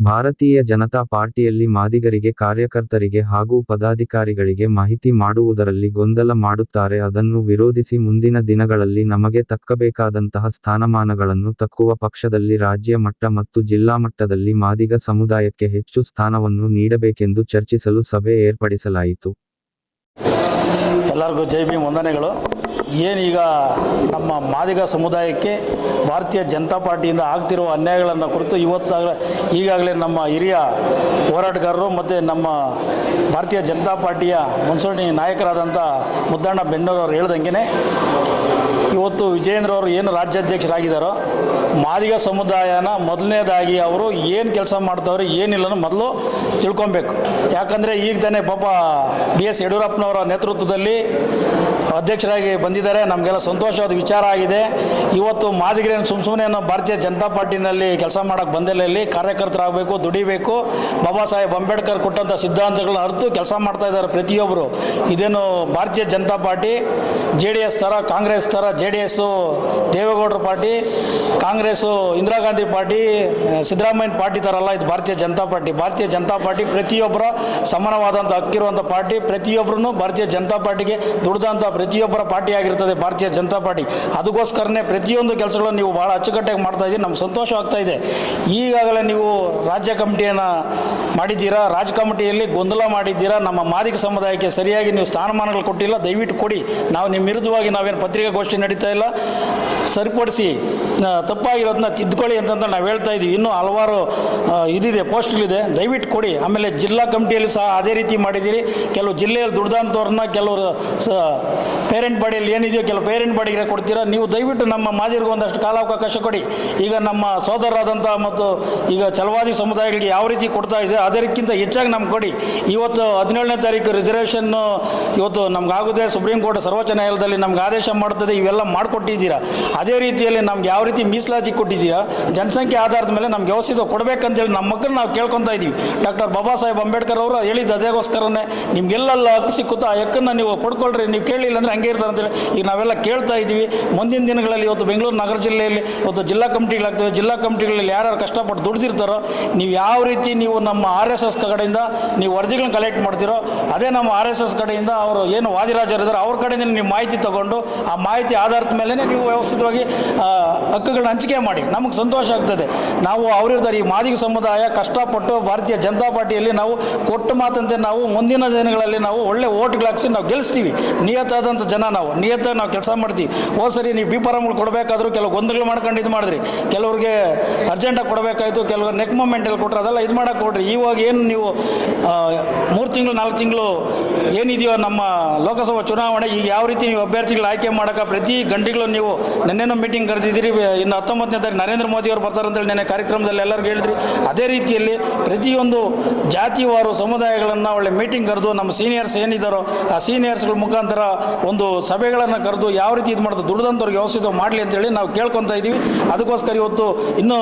ಭಾರತೀಯ ಜನತಾ ಪಾರ್ಟಿಯಲ್ಲಿ ಮಾದಿಗರಿಗೆ, ಕಾರ್ಯಕರ್ತರಿಗೆ ಹಾಗೂ ಪದಾಧಿಕಾರಿಗಳಿಗೆ ಮಾಹಿತಿ ಮಾಡುವುದರಲ್ಲಿ ಗೊಂದಲ ಮಾಡುತ್ತಾರೆ. ಅದನ್ನು ವಿರೋಧಿಸಿ ಮುಂದಿನ ದಿನಗಳಲ್ಲಿ ನಮಗೆ ತಕ್ಕಬೇಕಾದಂತಹ ಸ್ಥಾನಮಾನಗಳನ್ನು ತಕ್ಕುವ ಪಕ್ಷದಲ್ಲಿ ರಾಜ್ಯ ಮಟ್ಟ ಮತ್ತು ಜಿಲ್ಲಾ ಮಟ್ಟದಲ್ಲಿ ಮಾದಿಗ ಸಮುದಾಯಕ್ಕೆ ಹೆಚ್ಚು ಸ್ಥಾನವನ್ನು ನೀಡಬೇಕೆಂದು ಚರ್ಚಿಸಲು ಸಭೆ ಏರ್ಪಡಿಸಲಾಯಿತು. ಎಲ್ಲರಿಗೂ ಜೈ ವಂದನೆಗಳು. ಏನೀಗ ನಮ್ಮ ಮಾದಿಗ ಸಮುದಾಯಕ್ಕೆ ಭಾರತೀಯ ಜನತಾ ಪಾರ್ಟಿಯಿಂದ ಆಗ್ತಿರುವ ಅನ್ಯಾಯಗಳನ್ನು ಕುರಿತು ಇವತ್ತು ಈಗಾಗಲೇ ನಮ್ಮ ಹಿರಿಯ ಹೋರಾಟಗಾರರು ಮತ್ತು ನಮ್ಮ ಭಾರತೀಯ ಜನತಾ ಪಾರ್ಟಿಯ ಮುನ್ಸೂಣಿ ನಾಯಕರಾದಂಥ ಮುದ್ದಣ್ಣ ಬೆನ್ನೂರವರು ಹೇಳ್ದಂಗೆ ಇವತ್ತು ವಿಜಯೇಂದ್ರ ಅವರು ಏನು ರಾಜ್ಯಾಧ್ಯಕ್ಷರಾಗಿದ್ದಾರೋ, ಮಾದಿಗ ಸಮುದಾಯನ ಮೊದಲನೇದಾಗಿ ಅವರು ಏನು ಕೆಲಸ ಮಾಡ್ತಾವ್ರೆ ಏನಿಲ್ಲನೋ ಮೊದಲು ತಿಳ್ಕೊಬೇಕು. ಯಾಕಂದರೆ ಈಗ ತಾನೇ ಪಾಪ ಬಿ ಎಸ್ ಯಡಿಯೂರಪ್ಪನವರ ನೇತೃತ್ವದಲ್ಲಿ ಅಧ್ಯಕ್ಷರಾಗಿ ಬಂದಿದ್ದಾರೆ. ನಮಗೆಲ್ಲ ಸಂತೋಷವಾದ ವಿಚಾರ ಆಗಿದೆ. ಇವತ್ತು ಮಾದಿಗರೇನು ಸುಮ್ಮ ಸುಮ್ಮನೆ ಭಾರತೀಯ ಜನತಾ ಪಾರ್ಟಿನಲ್ಲಿ ಕೆಲಸ ಮಾಡೋಕ್ಕೆ ಬಂದಿಲ್ಲ ಇಲ್ಲಿ. ಕಾರ್ಯಕರ್ತರಾಗಬೇಕು, ದುಡಿಬೇಕು. ಬಾಬಾ ಸಾಹೇಬ್ ಅಂಬೇಡ್ಕರ್ ಕೊಟ್ಟಂಥ ಸಿದ್ಧಾಂತಗಳನ್ನ ಅರಿತು ಕೆಲಸ ಮಾಡ್ತಾ ಇದ್ದಾರೆ ಪ್ರತಿಯೊಬ್ಬರು ಇದೇನು Bharatiya Janata party, J D S ಥರ, ಕಾಂಗ್ರೆಸ್ ಥರ, ಜೆ ಡಿ ಎಸ್ಸು ದೇವೇಗೌಡರ party Congress Indira Gandhi party Siddaramaiah party ಥರ ಅಲ್ಲ, ಇದು ಭಾರತೀಯ ಜನತಾ ಪಾರ್ಟಿ. ಭಾರತೀಯ ಜನತಾ ಪಾರ್ಟಿ ಪ್ರತಿಯೊಬ್ಬರ ಸಮಾನವಾದಂಥ ಹಕ್ಕಿರುವಂಥ ಪಾರ್ಟಿ. ಪ್ರತಿಯೊಬ್ಬರೂ ಭಾರತೀಯ ಜನತಾ ಪಾರ್ಟಿಗೆ ದುಡ್ದಂಥ ಪ್ರತಿಯೊಬ್ಬರ ಪಾರ್ಟಿ ಆಗಿರ್ತದೆ, ಭಾರತೀಯ ಜನತಾ ಪಾರ್ಟಿ. ಅದಕ್ಕೋಸ್ಕರನೇ ಪ್ರತಿಯೊಂದು ಕೆಲಸಗಳನ್ನು ನೀವು ಭಾಳ ಅಚ್ಚುಕಟ್ಟಾಗಿ ಮಾಡ್ತಾ ಇದ್ದೀರಿ. ನಮ್ಗೆ ಸಂತೋಷ ಆಗ್ತಾ ಇದೆ. ಈಗಾಗಲೇ ನೀವು ರಾಜ್ಯ ಕಮಿಟಿಯನ್ನು ಮಾಡಿದ್ದೀರಾ? ರಾಜ್ ಕಮಿಟಿಯಲ್ಲಿ ಗೊಂದಲ ಮಾಡಿದ್ದೀರಾ? ನಮ್ಮ ಮಾದಿಗ ಸಮುದಾಯಕ್ಕೆ ಸರಿಯಾಗಿ ನೀವು ಸ್ಥಾನಮಾನಗಳು ಕೊಟ್ಟಿಲ್ಲ. ದಯವಿಟ್ಟು ಕೊಡಿ. ನಾವು ನಿಮ್ಮ ವಿರುದ್ಧವಾಗಿ ನಾವೇನು ಪತ್ರಿಕಾಗೋಷ್ಠಿ ನಡೀತಾ ಇಲ್ಲ. ಸರಿಪಡಿಸಿ ತಪ್ಪಾಗಿರೋದನ್ನ ತಿದ್ದುಕೊಳ್ಳಿ ಅಂತಂತ ನಾವು ಹೇಳ್ತಾ ಇದ್ದೀವಿ ಇನ್ನೂ ಹಲವಾರು ಇದಿದೆ, ಪೋಸ್ಟ್ಗಳಿದೆ. ದಯವಿಟ್ಟು ಕೊಡಿ. ಆಮೇಲೆ ಜಿಲ್ಲಾ ಕಮಿಟಿಯಲ್ಲಿ ಸಹ ಅದೇ ರೀತಿ ಮಾಡಿದ್ದೀರಿ. ಕೆಲವು ಜಿಲ್ಲೆಯಲ್ಲಿ ದುಡ್ದಂಥವ್ರನ್ನ ಕೆಲವರು ಸ ಪೇರೆಂಟ್ ಬಾಡಿಯಲ್ಲಿ ಏನಿದೆಯೋ ಕೆಲವು ಪೇರೆಂಟ್ ಬಾಡಿಗೆ ಕೊಡ್ತೀರಾ? ನೀವು ದಯವಿಟ್ಟು ನಮ್ಮ ಮಾದಿರಿಗೆ ಒಂದಷ್ಟು ಕಾಲಾವಕಾಶ ಕೊಡಿ. ಈಗ ನಮ್ಮ ಸೋದರರಾದಂಥ ಮತ್ತು ಈಗ ಚಲವಾದಿ ಸಮುದಾಯಗಳಿಗೆ ಯಾವ ರೀತಿ ಕೊಡ್ತಾ ಇದೆ, ಅದಕ್ಕಿಂತ ಹೆಚ್ಚಾಗಿ ನಮ್ಗೆ ಕೊಡಿ. ಇವತ್ತು ಹದಿನೇಳನೇ ತಾರೀಕು ರಿಸರ್ವೇಷನ್ನು ಇವತ್ತು ನಮಗಾಗುತ್ತೆ ಸುಪ್ರೀಂ ಕೋರ್ಟ್ ಸರ್ವೋಚ್ಚ ನ್ಯಾಯಾಲಯದಲ್ಲಿ ನಮ್ಗೆ ಆದೇಶ ಮಾಡ್ತದೆ, ಇವೆಲ್ಲ ಮಾಡಿಕೊಟ್ಟಿದ್ದೀರಾ. ಅದೇ ರೀತಿಯಲ್ಲಿ ನಮ್ಗೆ ಯಾವ ರೀತಿ ಮೀಸಲಾತಿ ಕೊಟ್ಟಿದ್ದೀರಾ, ಜನಸಂಖ್ಯೆ ಆಧಾರದ ಮೇಲೆ ನಮ್ಗೆ ವ್ಯವಸ್ಥಿತ ಕೊಡಬೇಕಂತೇಳಿ ನಮ್ಮ ಮಕ್ಕಳು ನಾವು ಕೇಳ್ಕೊತಾ ಇದ್ದೀವಿ ಡಾಕ್ಟರ್ ಬಾಬಾ ಸಾಹೇಬ್ ಅಂಬೇಡ್ಕರ್ ಅವರು ಹೇಳಿದ್ದು ಅದೇಗೋಸ್ಕರನೇ ನಿಮ್ಗೆಲ್ಲ ಹಕ್ಕು ಸಿಕ್ಕುತ್ತೋ ಆ ಹಕ್ಕನ್ನು ನೀವು ಪಡ್ಕೊಳ್ರಿ, ನೀವು ಕೇಳಿಲ್ಲ ಅಂದರೆ ಹಂಗೆ ಇರ್ತಾರೆ ಅಂತೇಳಿ. ಈಗ ನಾವೆಲ್ಲ ಕೇಳ್ತಾ ಇದ್ದೀವಿ. ಮುಂದಿನ ದಿನಗಳಲ್ಲಿ ಇವತ್ತು ಬೆಂಗಳೂರು ನಗರ ಜಿಲ್ಲೆಯಲ್ಲಿ, ಇವತ್ತು ಜಿಲ್ಲಾ ಕಮಿಟಿಗಳಾಗ್ತವೆ ಜಿಲ್ಲಾ ಕಮಿಟಿಗಳಲ್ಲಿ ಯಾರ್ಯಾರು ಕಷ್ಟಪಟ್ಟು ದುಡ್ದಿರ್ತಾರೋ, ನೀವು ಯಾವ ರೀತಿ ನೀವು ನಮ್ಮ ಆರ್ ಎಸ್ ಎಸ್ ಕಡೆಯಿಂದ ನೀವು ವರದಿಗಳನ್ನ ಕಲೆಕ್ಟ್ ಮಾಡ್ತೀರೋ, ಅದೇ ನಮ್ಮ ಆರ್ ಎಸ್ ಎಸ್ ಕಡೆಯಿಂದ ಅವರು ಏನು ವಾದಿರಾಜರಿದ್ದಾರೆ ಅವ್ರ ಕಡೆಯಿಂದ ನೀವು ಮಾಹಿತಿ ತಗೊಂಡು, ಆ ಮಾಹಿತಿ ಆಧಾರದ ಮೇಲೆ ನೀವು ವ್ಯವಸ್ಥಿತವಾಗಿ ಹಕ್ಕುಗಳನ್ನ ಹಂಚಿಕೆ ಮಾಡಿ. ನಮಗೆ ಸಂತೋಷ ಆಗ್ತದೆ. ನಾವು ಅವರಿರ್ತಾರೆ ಈ ಮಾದಿಗ ಸಮುದಾಯ ಕಷ್ಟಪಟ್ಟು ಭಾರತೀಯ ಜನತಾ ಪಾರ್ಟಿಯಲ್ಲಿ ನಾವು ಕೊಟ್ಟು ಮಾತಂತೆ ನಾವು ಮುಂದಿನ ದಿನಗಳಲ್ಲಿ ನಾವು ಒಳ್ಳೆ ಓಟ್ಗಳು ನಾವು ಗೆಲ್ಲಿಸ್ತೀವಿ ನಿಯತ್ತಾದಂಥ ಜನ ನಾವು ನಿಯತ ನಾವು ಕೆಲಸ ಮಾಡ್ತೀವಿ. ಹೋದ ಸರಿ, ನೀವು ಬಿ ಫಾರಮ್ಗಳು ಕೊಡಬೇಕಾದ್ರೂ ಕೆಲವು ಗೊಂದಲಗಳು ಮಾಡ್ಕೊಂಡು ಇದು ಮಾಡಿದ್ರಿ. ಕೆಲವ್ರಿಗೆ ಅರ್ಜೆಂಟಾಗಿ ಕೊಡಬೇಕಾಯ್ತು ಕೆಲವ್ರು ನೆಕ್ ಮೂಮೆಂಟಲ್ಲಿ ಕೊಟ್ಟರೆ ಅದೆಲ್ಲ ಇದು ಮಾಡೋಕೆ ಕೊಡ್ರಿ ಇವಾಗ ಏನು ನೀವು ಮೂರು ತಿಂಗಳು, ನಾಲ್ಕು ತಿಂಗಳು ಏನಿದೆಯೋ ನಮ್ಮ ಲೋಕಸಭಾ ಚುನಾವಣೆ, ಈಗ ಯಾವ ರೀತಿ ನೀವು ಅಭ್ಯರ್ಥಿಗಳು ಆಯ್ಕೆ ಮಾಡೋಕೆ ಪ್ರತಿ ಗಂಟೆಗಳು ನೀವು ನೆನ್ನೆನೋ ಮೀಟಿಂಗ್ ಕರೆದಿದ್ದೀರಿ, ಇನ್ನು ಹತ್ತೊಂಬತ್ತನೇ ತಾರೀಕು ನರೇಂದ್ರ ಮೋದಿ ಅವರು ಬರ್ತಾರಂತೇಳಿ ನೆನ್ನೆ ಕಾರ್ಯಕ್ರಮದಲ್ಲಿ ಎಲ್ಲರಿಗೂ ಹೇಳಿದ್ರಿ. ಅದೇ ರೀತಿಯಲ್ಲಿ ಪ್ರತಿಯೊಂದು ಜಾತಿವಾರು ಸಮುದಾಯಗಳನ್ನು ಒಳ್ಳೆ ಮೀಟಿಂಗ್ ಕರೆದು, ನಮ್ಮ ಸೀನಿಯರ್ಸ್ ಏನಿದ್ದಾರೋ ಆ ಸೀನಿಯರ್ಸ್ಗಳ ಮುಖಾಂತರ ಒಂದು ಸಭೆಗಳನ್ನು ಕರೆದು ಯಾವ ರೀತಿ ಇದು ಮಾಡೋದು ದುಡ್ದಂಥವ್ರಿಗೆ ವ್ಯವಸ್ಥಿತ ಮಾಡಲಿ ಅಂತೇಳಿ ನಾವು ಕೇಳ್ಕೊತಾ ಇದ್ದೀವಿ ಅದಕ್ಕೋಸ್ಕರ ಇವತ್ತು ಇನ್ನೂ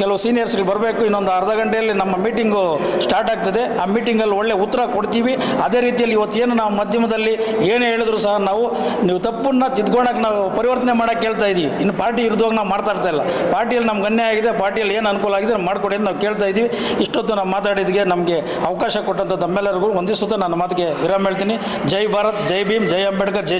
ಕೆಲವು ಸೀನಿಯರ್ಸ್ಗಳು ಬರಬೇಕು, ಇನ್ನೊಂದು ಅರ್ಧ ಗಂಟೆಯಲ್ಲಿ ನಮ್ಮ ಮೀಟಿಂಗು ಸ್ಟಾರ್ಟ್ ಆಗ್ತದೆ. ಆ ಮೀಟಿಂಗಲ್ಲಿ ಒಳ್ಳೆ ಉತ್ತರ ಕೊಡ್ತೀವಿ. ಅದೇ ರೀತಿಯಲ್ಲಿ ಇವತ್ತೇನು ನಾವು ಮಾಧ್ಯಮದಲ್ಲಿ ಏನು ಹೇಳಿದ್ರು ಸಹ ನಾವು, ನೀವು ತಪ್ಪನ್ನು ತಿದ್ಕೊಳಕ್ಕೆ ನಾವು ಪರಿವರ್ತನೆ ಮಾಡೋಕ್ಕೆ ಕೇಳ್ತಾ ಇದ್ದೀವಿ ಇನ್ನು ಪಾರ್ಟಿ ಇರಿದಾಗ ನಾವು ಮಾಡ್ತಾ ಇಲ್ಲ. ಪಾರ್ಟಿಯಲ್ಲಿ ನಮ್ಗೆ ಅನ್ಯಾಯ ಆಗಿದೆ, ಪಾರ್ಟಿಯಲ್ಲಿ ಏನು ಅನುಕೂಲ ಆಗಿದೆ ಮಾಡಿಕೊಡಿ ಅಂತ ನಾವು ಕೇಳ್ತಾ ಇದ್ದೀವಿ ಇಷ್ಟೊತ್ತು ನಾವು ಮಾತಾಡಿದ್ಗೆ ನಮಗೆ ಅವಕಾಶ ಕೊಟ್ಟಂಥ ತಮ್ಮೆಲ್ಲರಿಗೂ ಒಂದಿಸುತ್ತ ನನ್ನ ಮಾತಿಗೆ ವಿರಾಮ ಹೇಳ್ತೀನಿ. ಜೈ ಭಾರತ್, ಜೈ ಭೀಮ್, ಜೈ ಅಂಬೇಡ್ಕರ್, ಜೈ